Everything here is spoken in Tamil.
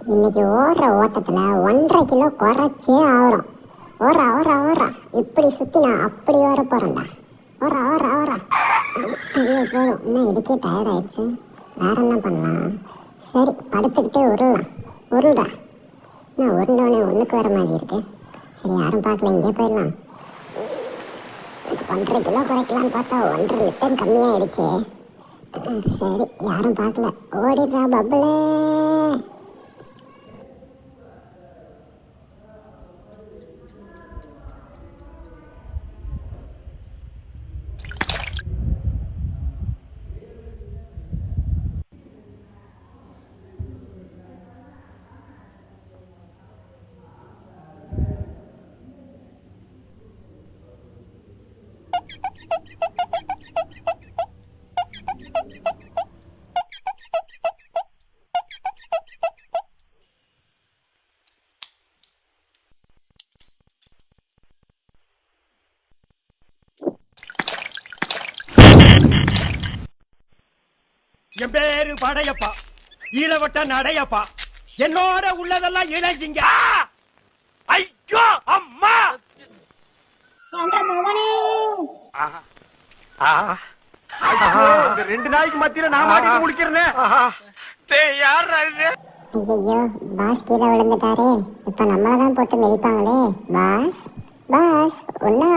இன்னைக்கு ஓடுற ஓட்டத்தில் ஒன்றரை கிலோ குறைச்சே ஆகிறோம் ஓரா ஓரா ஓரா இப்படி சுற்றி நான் அப்படி ஓட போகிறேன்டா ஓரா ஓரா ஓரா ஐயோ போதும். இன்னும் இதுக்கே டயர்ட் ஆயிடுச்சு வேற என்ன பண்ணலாம்? சரி படுத்துக்கிட்டே உருளலாம். உருள்டா. நான் உருண்டவனே ஒன்றுக்கு வர மாதிரி இருக்கு. சரி யாரும் பார்க்கல. இங்கே போயிடலாம். ஒன்றரை கிலோ குறைக்கலாம்னு பார்த்தா ஒன்றரை லிட்டர் கம்மியாயிடுச்சு. சரி யாரும் பார்க்கல. ஓடிடுறா பப்பளே என் பேரு படையப்பா. ஈழவட்ட நடையப்பா. என்னோட உள்ளதெல்லாம் இணைஞ்சிங்க. ஐயோ அம்மா! இந்த ரெண்டு நாளைக்கு மத்தியில நான் மாட்டிட்டு முடிக்கிறேன் யார் ஐயோ பாஸ் கீழே விழுந்துட்டாரே. இப்ப நம்மள தான் போட்டு மிதிப்பாங்களே. பாஸ் பாஸ் ஒன்னும்